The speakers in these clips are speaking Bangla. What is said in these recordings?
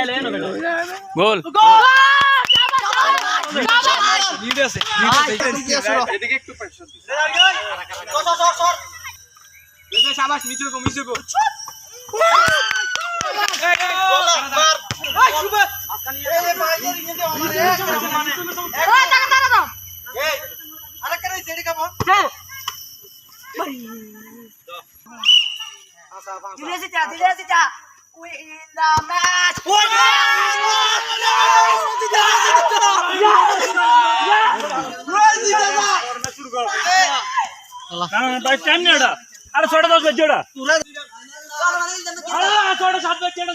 খেলে না বেটা গোল। এদিকে একটু পেছন সাবাস মিচু go go Win the match! Time না এটা আরে ছটা দশ আরে ছটা সাত বাজছে এটা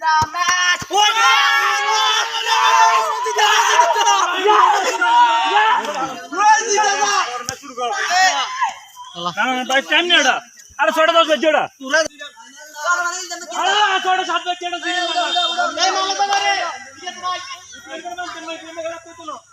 The match! ভাই টাইম না এটা আরে